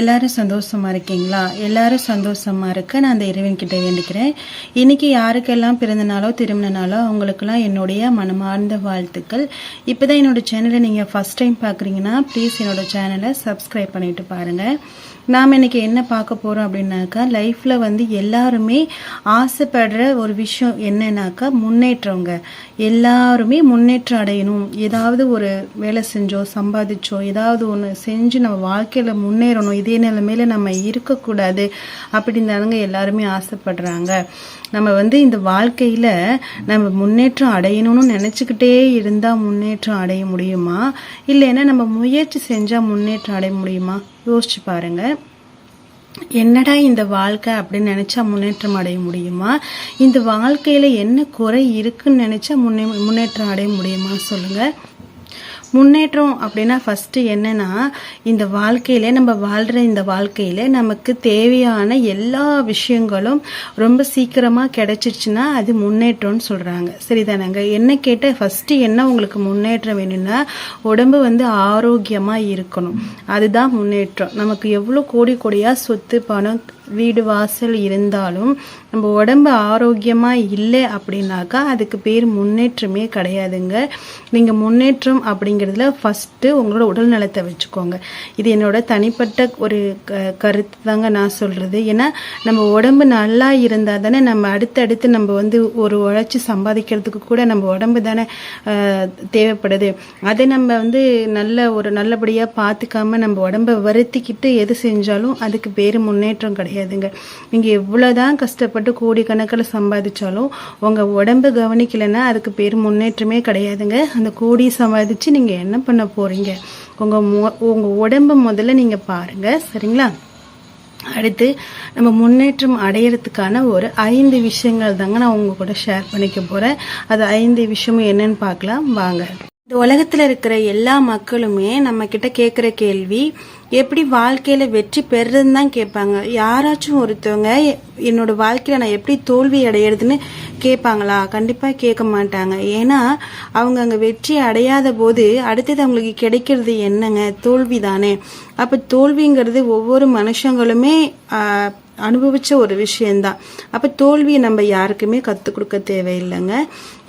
எல்லாரும் சந்தோஷமா இருக்கீங்களா? எல்லாரும் சந்தோஷமா இருக்க நான் அந்த இறைவன்கிட்ட வேண்டிக்கிறேன். இன்னைக்கு யாருக்கெல்லாம் பிறந்த நாளோ திருமண நாளோ அவங்களுக்கெல்லாம் என்னுடைய மனமார்ந்த வாழ்த்துக்கள். இப்போதான் என்னோட சேனலை நீங்கள் ஃபர்ஸ்ட் டைம் பார்க்குறீங்கன்னா ப்ளீஸ் என்னோட சேனலை சப்ஸ்கிரைப் பண்ணிட்டு பாருங்கள் நாம் இன்னைக்கு என்ன பார்க்க போகிறோம் அப்படின்னாக்கா லைஃப்பில் வந்து எல்லாருமே ஆசைப்படுற ஒரு விஷயம் என்னன்னாக்கா முன்னேற்றவங்க எல்லாருமே முன்னேற்றம் அடையணும். ஏதாவது ஒரு வேலை செஞ்சோ சம்பாதிச்சோ ஏதாவது ஒன்று செஞ்சு நம்ம வாழ்க்கையில் முன்னேறணும். இதே நிலைமையில நம்ம இருக்கக்கூடாது அப்படின்னு தானுங்க எல்லாருமே ஆசைப்படுறாங்க. நம்ம வந்து இந்த வாழ்க்கையில் நம்ம முன்னேற்றம் அடையணும்னு நினச்சிக்கிட்டே இருந்தால் முன்னேற்றம் அடைய முடியுமா? இல்லைன்னா நம்ம முயற்சி செஞ்சால் முன்னேற்றம் அடைய முடியுமா? யோசிச்சு பாருங்க. என்னடா இந்த வாழ்க்கை அப்படின்னு நினைச்சா முன்னேற்றம் அடைய முடியுமா? இந்த வாழ்க்கையில என்ன குறை இருக்குன்னு நினைச்சா முன்னே முன்னேற்றம் அடைய முடியுமா? சொல்லுங்க. முன்னேற்றம் அப்படின்னா ஃபஸ்ட்டு என்னன்னா இந்த வாழ்க்கையில் நம்ம வாழ்கிற இந்த வாழ்க்கையில நமக்கு தேவையான எல்லா விஷயங்களும் ரொம்ப சீக்கிரமாக கிடைச்சிருச்சுன்னா அது முன்னேற்றம்னு சொல்கிறாங்க சரிதானங்க? என்ன கேட்ட ஃபஸ்ட்டு என்ன உங்களுக்கு முன்னேற்றம் வேணும்னா உடம்பு வந்து ஆரோக்கியமாக இருக்கணும். அதுதான் முன்னேற்றம். நமக்கு எவ்வளோ கோடி கோடியாக சொத்து பணம் வீடு வாசல் இருந்தாலும் நம்ம உடம்பு ஆரோக்கியமாக இல்லை அப்படின்னாக்கா அதுக்கு பேர் முன்னேற்றமே கிடையாதுங்க. நீங்கள் முன்னேற்றம் அப்படிங்கிறதுல ஃபஸ்ட்டு உங்களோட உடல் நலத்தை வச்சுக்கோங்க. இது என்னோட தனிப்பட்ட ஒரு க- கருத்து தாங்க நான் சொல்கிறது ஏன்னா நம்ம உடம்பு நல்லா இருந்தால் தானே நம்ம அடுத்தடுத்து நம்ம வந்து ஒரு உழைச்சி சம்பாதிக்கிறதுக்கு கூட நம்ம உடம்பு தானே தேவைப்படுது. அதை நம்ம வந்து நல்ல ஒரு நல்லபடியாக பார்த்துக்காம நம்ம உடம்ப வருத்திக்கிட்டு எது செஞ்சாலும் அதுக்கு பேர் முன்னேற்றம் கிடையாது. கிடையாதுங்க. நீங்க எவ்வளவுதான் கஷ்டப்பட்டு கோடிக்கணக்கில் சம்பாதிச்சாலும் உங்க உடம்பு கவனிக்கலைன்னா அதுக்கு பேர் முன்னேற்றமே கிடையாதுங்க. அந்த கோடி சம்பாதிச்சு நீங்க என்ன பண்ண போறீங்க? உங்க மொ- உங்க உடம்பு முதல்ல நீங்க பாருங்க. சரிங்களா? அடுத்து நம்ம முன்னேற்றம் அடையிறதுக்கான ஒரு ஐந்து விஷயங்கள் தாங்க நான் உங்க கூட ஷேர் பண்ணிக்க போறேன். அது ஐந்து விஷயமும் என்னன்னு பார்க்கலாம். வாங்க. இந்த உலகத்துல இருக்கிற எல்லா மக்களுமே நம்ம கிட்ட கேட்குற கேள்வி எப்படி வாழ்க்கையில் வெற்றி பெறுறதுன்னு தான் கேட்பாங்க. யாராச்சும் ஒருத்தவங்க என்னோட வாழ்க்கையில் நான் எப்படி தோல்வி அடையிறதுன்னு கேட்பாங்களா? கண்டிப்பாக கேட்க மாட்டாங்க. ஏன்னா அவங்க அங்கே வெற்றி அடையாத போது அடுத்தது அவங்களுக்கு கிடைக்கிறது என்னங்க? தோல்வி தானே அப்போ தோல்விங்கிறது ஒவ்வொரு மனுஷங்களுமே அனுபவித்த அனுபவிச்ச ஒரு விஷயம்தான். அப்ப தோல்வியை நம்ம யாருக்குமே கற்றுக் கொடுக்க தேவையில்லைங்க.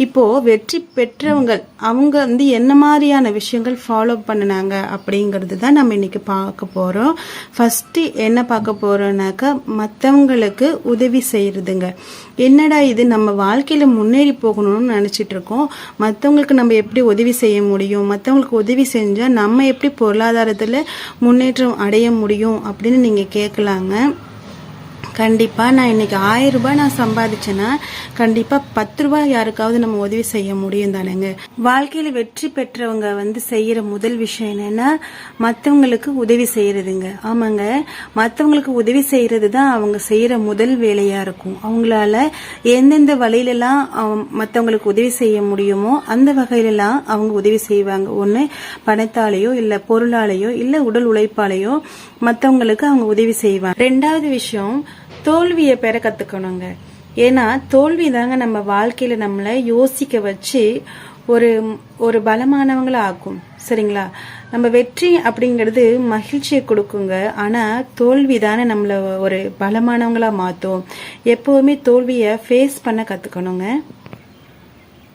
இப்போ வெற்றி பெற்றவங்க அவங்க வந்து என்ன மாதிரியான விஷயங்கள் ஃபாலோ பண்ணினாங்க அப்படிங்கிறது தான் நம்ம இன்னைக்கு பார்க்க போகிறோம் ஃபஸ்ட்டு என்ன பார்க்க போகிறோன்னாக்கா மற்றவங்களுக்கு உதவி செய்கிறதுங்க என்னடா இது? நம்ம வாழ்க்கையில் முன்னேறி போகணும்னு நினச்சிட்டு இருக்கோம். மற்றவங்களுக்கு நம்ம எப்படி உதவி செய்ய முடியும்? மற்றவங்களுக்கு உதவி செஞ்சால் நம்ம எப்படி பொருளாதாரத்தில் முன்னேற்றம் அடைய முடியும் அப்படின்னு நீங்கள் கேட்கலாங்க கண்டிப்பாக நான் இன்றைக்கி ஆயிரம் ரூபாய் நான் சம்பாதிச்சேன்னா கண்டிப்பாக பத்து ரூபாய் யாருக்காவது நம்ம உதவி செய்ய முடியும் தானேங்க. வாழ்க்கையில் வெற்றி பெற்றவங்க வந்து செய்கிற முதல் விஷயம் என்னன்னா மற்றவங்களுக்கு உதவி செய்கிறதுங்க ஆமாங்க. மற்றவங்களுக்கு உதவி செய்கிறது தான் அவங்க செய்கிற முதல் வேலையாக இருக்கும். அவங்களால எந்தெந்த வழியிலலாம் அவ- உதவி செய்ய முடியுமோ அந்த வகையிலலாம் அவங்க உதவி செய்வாங்க. ஒன்று பணத்தாலேயோ இல்லை பொருளாலேயோ இல்லை உடல் உழைப்பாலேயோ மற்றவங்களுக்கு அவங்க உதவி செய்வாங்க. ரெண்டாவது விஷயம் தோல்வியை பெற கத்துக்கணுங்க. ஏன்னா தோல்வி தாங்க நம்ம வாழ்க்கையில நம்மளை யோசிக்க வச்சு ஒரு ஒரு பலமானவங்களா ஆக்கும். சரிங்களா? நம்ம வெற்றி அப்படிங்கிறது மகிழ்ச்சியை கொடுக்குங்க. ஆனா தோல்வி தானே நம்மளை ஒரு பலமானவங்களா மாத்தும். எப்பவுமே தோல்வியை ஃபேஸ் பண்ண கத்துக்கணுங்க.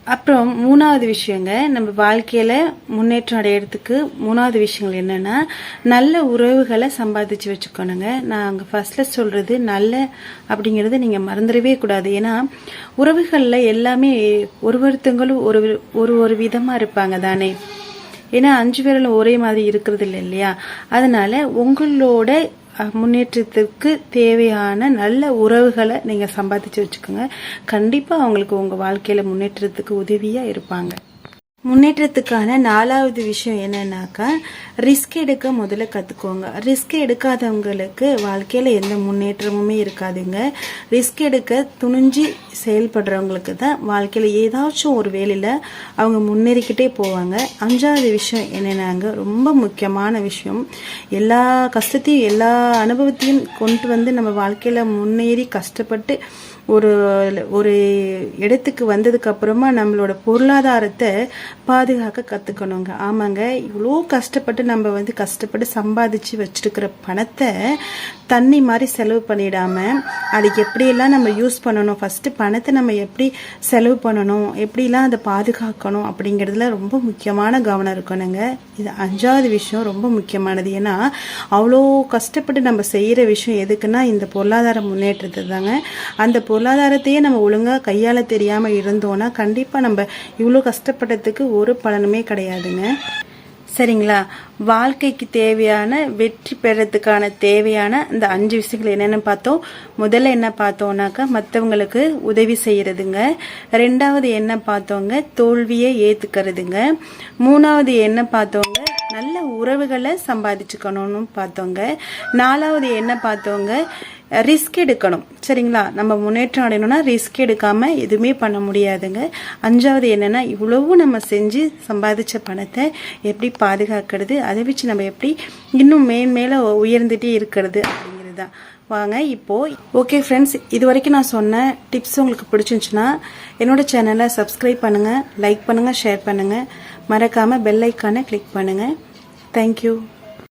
அப்புறம் மூணாவது விஷயங்க நம்ம வாழ்க்கையில முன்னேற்றம் அடையிறதுக்கு மூணாவது விஷயங்கள் என்னன்னா நல்ல உறவுகளை சம்பாதிச்சு வச்சுக்கணுங்க. நான் அங்க ஃபர்ஸ்ட்ல சொல்றது நல்ல அப்படிங்கிறது நீங்க மறந்துடவே கூடாது. ஏன்னா உறவுகள்ல எல்லாமே ஒரு ஒருத்தங்களும் ஒரு ஒரு ஒரு விதமா இருப்பாங்க தானே. ஏன்னா அஞ்சு பேரில் ஒரே மாதிரி இருக்கிறது இல்லை இல்லையா? அதனால உங்களோட முன்னேற்றத்திற்கு தேவையான நல்ல உறவுகளை நீங்கள் சம்பாதிச்சு வச்சுக்கோங்க. கண்டிப்பாக அவங்களுக்கு உங்கள் வாழ்க்கையில் முன்னேற்றத்துக்கு உதவியாக இருப்பாங்க. முன்னேற்றத்துக்கான நாலாவது விஷயம் என்னன்னாக்கா ரிஸ்க் எடுக்க முதல்ல கற்றுக்கோங்க ரிஸ்க் எடுக்காதவங்களுக்கு வாழ்க்கையில் எந்த முன்னேற்றமுமே இருக்காதுங்க. ரிஸ்க் எடுக்க துணிஞ்சு செயல்படுறவங்களுக்கு தான் வாழ்க்கையில் ஏதாச்சும் ஒரு வேலையில் அவங்க முன்னேறிக்கிட்டே போவாங்க. அஞ்சாவது விஷயம் என்னென்னாங்க ரொம்ப முக்கியமான விஷயம். எல்லா கஷ்டத்தையும் எல்லா அனுபவத்தையும் கொண்டு வந்து நம்ம வாழ்க்கையில் முன்னேறி கஷ்டப்பட்டு ஒரு ஒரு இடத்துக்கு வந்ததுக்கு அப்புறமா நம்மளோட பொருளாதாரத்தை பாதுகாக்க கற்றுக்கணுங்க ஆமாங்க. இவ்வளோ கஷ்டப்பட்டு நம்ம வந்து கஷ்டப்பட்டு சம்பாதிச்சு வச்சிருக்கிற பணத்தை தண்ணி மாதிரி செலவு பண்ணிடாம அதுக்கு எப்படியெல்லாம் நம்ம யூஸ் பண்ணணும்? ஃபஸ்ட்டு பணத்தை நம்ம எப்படி செலவு பண்ணணும்? எப்படிலாம் அதை பாதுகாக்கணும்? அப்படிங்கிறதுல ரொம்ப முக்கியமான கவனம் இருக்கணுங்க. இது அஞ்சாவது விஷயம் ரொம்ப முக்கியமானது. ஏன்னா அவ்வளோ கஷ்டப்பட்டு நம்ம செய்கிற விஷயம் எதுக்குன்னா இந்த பொருளாதார முன்னேற்றத்தை தாங்க. அந்த பொருளாதாரத்தையே நம்ம ஒழுங்காக கையாள தெரியாமல் இருந்தோன்னா கண்டிப்பாக நம்ம இவ்வளோ கஷ்டப்பட்டதுக்கு ஒரு பலனுமே கிடையாதுங்க. சரிங்களா? வாழ்க்கைக்கு தேவையான வெற்றி பெறத்துக்கான தேவையான இந்த அஞ்சு விஷயங்கள் என்னென்னு பார்த்தோம். முதல்ல என்ன பார்த்தோம்னாக்கா மற்றவங்களுக்கு உதவி செய்கிறதுங்க ரெண்டாவது என்ன பார்த்தோங்க? தோல்வியை ஏற்றுக்கிறதுங்க மூணாவது என்ன பார்த்தோங்க? நல்ல உறவுகளை சம்பாதிச்சுக்கணும்னு பார்த்தோங்க. நாலாவது என்ன பார்த்தோங்க? ரிஸ்க் எடுக்கணும். சரிங்களா? நம்ம முன்னேற்றம் அடையணும்னா ரிஸ்க் எடுக்காம எதுவுமே பண்ண முடியாதுங்க. அஞ்சாவது என்னன்னா இவ்வளவு நம்ம செஞ்சு சம்பாதிச்ச பணத்தை எப்படி பாதுகாக்கிறது? அதை வச்சு நம்ம எப்படி இன்னும் மேன்மேல உயர்ந்துட்டே இருக்கிறது அப்படிங்கிறது தான் வாங்க இப்போ ஓகே ஃப்ரெண்ட்ஸ் இது வரைக்கும் நான் சொன்ன டிப்ஸ் உங்களுக்கு பிடிச்சிருந்துச்சுன்னா என்னோட சேனலை சப்ஸ்கிரைப் பண்ணுங்க லைக் பண்ணுங்க ஷேர் பண்ணுங்க. மறக்காம பெல் ஐக்கானை கிளிக் பண்ணுங்க. தேங்க்யூ